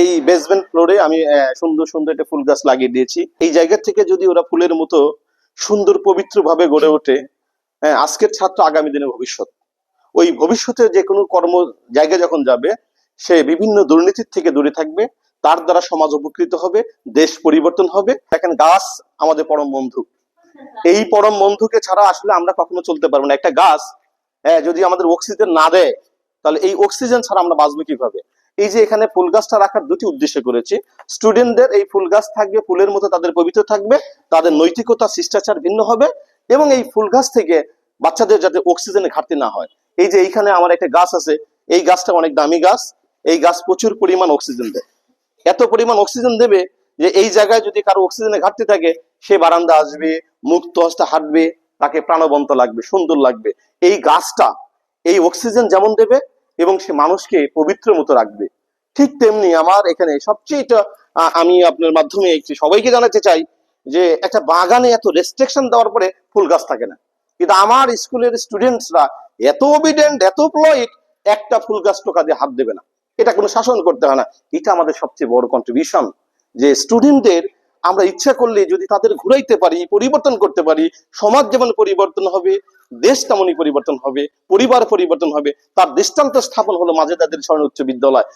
এই বেসমেন্ট ফ্লোরে আমি সুন্দর সুন্দর একটা ফুল গাছ লাগিয়ে দিয়েছি। এই জায়গা থেকে যদি ওরা ফুলের মতো সুন্দর পবিত্র ভাবে গড়ে ওঠে হ্যাঁ, আজকের ছাত্র আগামী দিনে ভবিষ্যৎ। ওই ভবিষ্যতে যে কোনো কর্ম জায়গায় যখন যাবে সে বিভিন্ন দুর্নীতির থেকে দূরে থাকবে তার দ্বারা সমাজ উপকৃত হবে দেশ পরিবর্তন হবে। দেখেন গাছ আমাদের পরম বন্ধু। এই পরম বন্ধুকে ছাড়া আসলে আমরা কখনো চলতে পারব না। একটা গাছ হ্যাঁ, যদি আমাদের অক্সিজেন না দেয় তাহলে এই অক্সিজেন ছাড়া আমরা বাঁচবো কীভাবে? এই যে এখানে ফুল গাছটা রাখার দুটি উদ্দেশ্য করেছি। স্টুডেন্টদের এই ফুল গাছ থাকবে, ফুলের মতো তাদের পবিত্র থাকবে, তাদের নৈতিকতা, শিষ্টাচার ভিন্ন হবে এবং এই ফুল গাছ থেকে বাচ্চাদের যাতে অক্সিজেনের ঘাটতি না হয়। এই যে এইখানে আমার একটা গাছ আছে, এই গাছটা অনেক দামি গাছ, এই গাছ প্রচুর পরিমাণ অক্সিজেন দেয়। এত পরিমাণ অক্সিজেন দেবে যে এই জায়গায় যদি কারও অক্সিজেনের ঘাটতি থাকে, সে বারান্দা আসবে মুক্ত হস্তে হাঁটবে, তাকে প্রাণবন্ত লাগবে, সুন্দর লাগবে। এই গাছটা, এই অক্সিজেন যেমন দেবে এবং সে মানুষকে পবিত্র মতো রাখবে। ঠিক তেমনি আমার এখানে সবচেয়ে আমি আপনার মাধ্যমে সবাইকে জানাতে চাই যে, একটা বাগানে এত রেস্ট্রিকশন দেওয়ার পরে ফুল গাছ থাকে না। কিন্তু আমার স্কুলের স্টুডেন্টসরা এত ওবিডেন্ট এত প্লয়েড একটা ফুল গাছ টোকা দিয়ে হাত দেবে না। এটা কোনো শাসন করতে হয় না। এটা আমাদের সবচেয়ে বড় কন্ট্রিবিউশন যে স্টুডেন্টদের আমরা ইচ্ছা করলে যদি তাদের ঘুরাইতে পারি, পরিবর্তন করতে পারি, সমাজ যেমন পরিবর্তন হবে, দেশ তেমনই পরিবর্তন হবে, পরিবার পরিবর্তন হবে, তার দৃষ্টান্ত স্থাপন হলো মাঝে তাদের স্বর্ণ উচ্চ বিদ্যালয়।